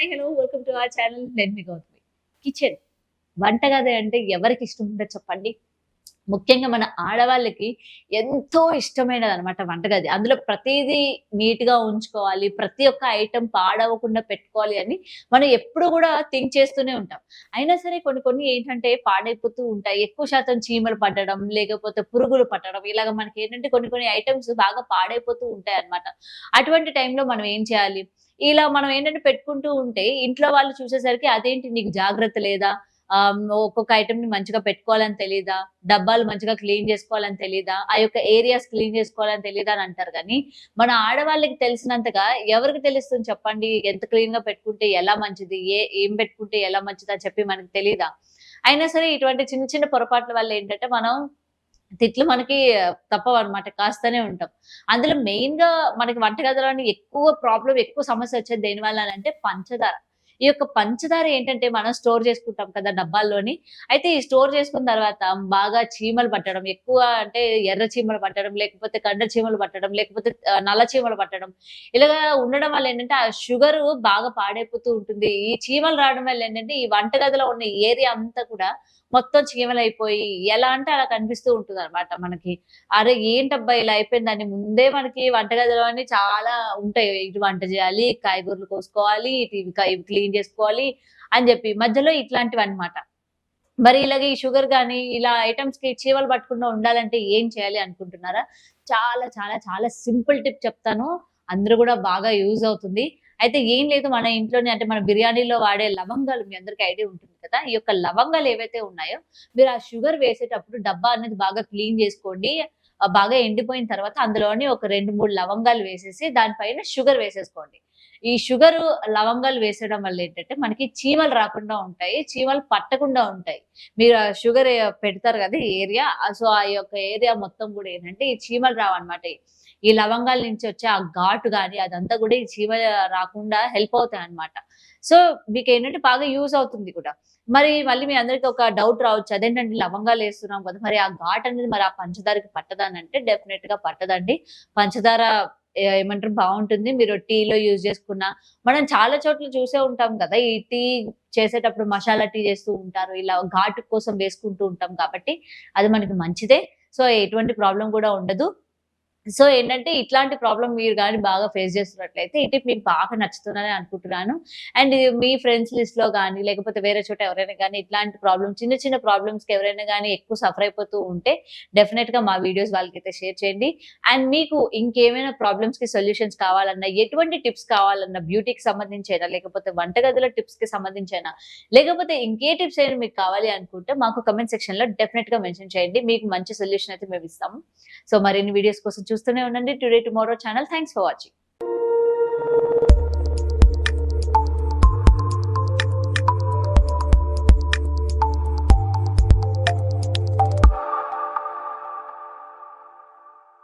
Hi hello welcome to our channel. నేను మీ Gautami. Kitchen. వంటగది అంటే ఎవరికి ఇష్టం ఉండదు చెప్పండి. ముఖ్యంగా మన ఆడవాళ్ళకి ఎంతో ఇష్టమైనది అనమాట వంటగది. అందులో ప్రతిదీ నీట్గా ఉంచుకోవాలి ప్రతి ఒక్క ఐటెం పాడవకుండా పెట్టుకోవాలి అని మనం ఎప్పుడు కూడా థింక్ చేస్తూనే ఉంటాం. అయినా సరే కొన్ని కొన్ని ఏంటంటే పాడైపోతూ ఉంటాయి. ఎక్కువ శాతం చీమలు పట్టడం లేకపోతే పురుగులు పట్టడం ఇలాగ మనకి ఏంటంటే కొన్ని కొన్ని ఐటమ్స్ బాగా పాడైపోతూ ఉంటాయి అన్నమాట అటువంటి టైంలో మనం ఏం చేయాలి? ఇలా మనం ఏంటంటే పెట్టుకుంటూ ఉంటే ఇంట్లో వాళ్ళు చూసేసరికి అదేంటి నీకు జాగ్రత్త లేదా? ఒక్కొక్క ఐటమ్ని మంచిగా పెట్టుకోవాలని తెలీదా? డబ్బాలు మంచిగా క్లీన్ చేసుకోవాలని తెలీదా? ఆ యొక్క ఏరియాస్ క్లీన్ చేసుకోవాలని తెలీదా అని అంటారు కానీ మన ఆడవాళ్ళకి తెలిసినంతగా ఎవరికి తెలుస్తుంది చెప్పండి? ఎంత క్లీన్గా పెట్టుకుంటే ఎలా మంచిది? ఏ ఏం పెట్టుకుంటే ఎలా మంచిదా అని చెప్పి మనకి తెలీదా? అయినా సరే ఇటువంటి చిన్న చిన్న పొరపాట్ల వల్ల ఏంటంటే మనం తిట్లు మనకి తప్పవు అనమాట కాస్తనే ఉంటాం. అందులో మెయిన్గా మనకి వంటగదిలోని ఎక్కువ ప్రాబ్లం ఎక్కువ సమస్య వచ్చేది దేని వల్ల అంటే పంచదార. ఈ యొక్క పంచదార ఏంటంటే మనం స్టోర్ చేసుకుంటాం కదా డబ్బాల్లోని. అయితే ఈ స్టోర్ చేసుకున్న తర్వాత బాగా చీమలు పట్టడం ఎక్కువ అంటే ఎర్ర చీమలు పట్టడం లేకపోతే కండ చీమలు పట్టడం లేకపోతే నల్ల చీమలు పట్టడం. ఇలాగా ఉండడం వల్ల ఏంటంటే ఆ షుగర్ బాగా పాడైపోతూ ఉంటుంది. ఈ చీమలు రావడం వల్ల ఏంటంటే ఈ వంటగదిలో ఉన్న ఏరియా అంతా కూడా మొత్తం చీమలు అయిపోయి ఎలా అంటే అలా కనిపిస్తూ ఉంటుంది అనమాట మనకి. అరే ఏంటబ్బా ఇలా అయిపోయిందని ముందే మనకి వంటగదిలో అని చాలా ఉంటాయి. ఇటు వంట చేయాలి కాయగూరలు కోసుకోవాలి ఇటు ఇవి క్లీన్ క్లీన్ చేసుకోవాలి అని చెప్పి మధ్యలో ఇట్లాంటివి అన్నమాట మరి ఇలాగ ఈ షుగర్ కానీ ఇలా ఐటమ్స్కి చీవలు పట్టకుండా ఉండాలంటే ఏం చేయాలి అనుకుంటున్నారా? చాలా చాలా చాలా సింపుల్ టిప్ చెప్తాను. అందరూ కూడా బాగా యూజ్ అవుతుంది. అయితే ఏం లేదు మన ఇంట్లోనే అంటే మన బిర్యానీలో వాడే లవంగాలు మీ అందరికి ఐడియా ఉంటుంది కదా? ఈ యొక్క లవంగాలు ఏవైతే ఉన్నాయో మీరు ఆ షుగర్ వేసేటప్పుడు డబ్బా అనేది బాగా క్లీన్ చేసుకోండి. బాగా ఎండిపోయిన తర్వాత అందులోని ఒక రెండు మూడు లవంగాలు వేసేసి దానిపైన షుగర్ వేసేసుకోండి. ఈ షుగర్ లవంగాలు వేసేయడం వల్ల ఏంటంటే మనకి చీమలు రాకుండా ఉంటాయి చీమలు పట్టకుండా ఉంటాయి. మీరు ఆ షుగర్ పెడతారు కదా ఏరియా సో ఆ యొక్క ఏరియా మొత్తం కూడా ఏంటంటే ఈ చీమలు రావన్నమాట. ఈ లవంగాల నుంచి వచ్చే ఆ ఘాటు కానీ అదంతా కూడా ఈ చీమ రాకుండా హెల్ప్ అవుతాయి అనమాట సో మీకు ఏంటంటే బాగా యూజ్ అవుతుంది కూడా. మరి మళ్ళీ మీ అందరికి ఒక డౌట్ రావచ్చు. అదేంటంటే లవంగాలు వేస్తున్నాం కదా మరి ఆ ఘాట్ అనేది మరి ఆ పంచదారకి పట్టదానంటే అంటే డెఫినెట్గా పట్టదండి. పంచదార ఏమంటారు? బాగుంటుంది. మీరు టీలో యూజ్ చేసుకున్న మనం చాలా చోట్ల చూసే ఉంటాం కదా. ఈ టీ చేసేటప్పుడు మసాలా టీ చేస్తూ ఉంటారు. ఇలా ఘాటు కోసం వేసుకుంటూ ఉంటాం కాబట్టి అది మనకి మంచిదే. సో ఎటువంటి ప్రాబ్లం కూడా ఉండదు. సో ఏంటంటే ఇట్లాంటి ప్రాబ్లం మీరు కానీ బాగా ఫేస్ చేస్తున్నట్లయితే ఈ టిప్ మీకు బాగా నచ్చుతుందని అనుకుంటున్నాను. అండ్ మీ ఫ్రెండ్స్ లిస్ట్లో కానీ లేకపోతే వేరే చోట ఎవరైనా కానీ ఇట్లాంటి ప్రాబ్లమ్ చిన్న చిన్న ప్రాబ్లమ్స్కి ఎవరైనా కానీ ఎక్కువ సఫర్ అయిపోతూ ఉంటే డెఫినెట్గా మా వీడియోస్ వాళ్ళకైతే షేర్ చేయండి. అండ్ మీకు ఇంకేమైనా ప్రాబ్లమ్స్కి సొల్యూషన్స్ కావాలన్నా ఎటువంటి టిప్స్ కావాలన్నా బ్యూటీకి సంబంధించైనా లేకపోతే వంటగదుల టిప్స్కి సంబంధించైనా లేకపోతే ఇంకే టిప్స్ అయినా మీకు కావాలి అనుకుంటే మాకు కమెంట్ సెక్షన్లో డెఫినెట్గా మెన్షన్ చేయండి. మీకు మంచి సొల్యూషన్ అయితే మేము ఇస్తాము సో మరిన్ని వీడియోస్ కోసం చూస్తూనే ఉండండి. Today tomorrow channel thanks for watching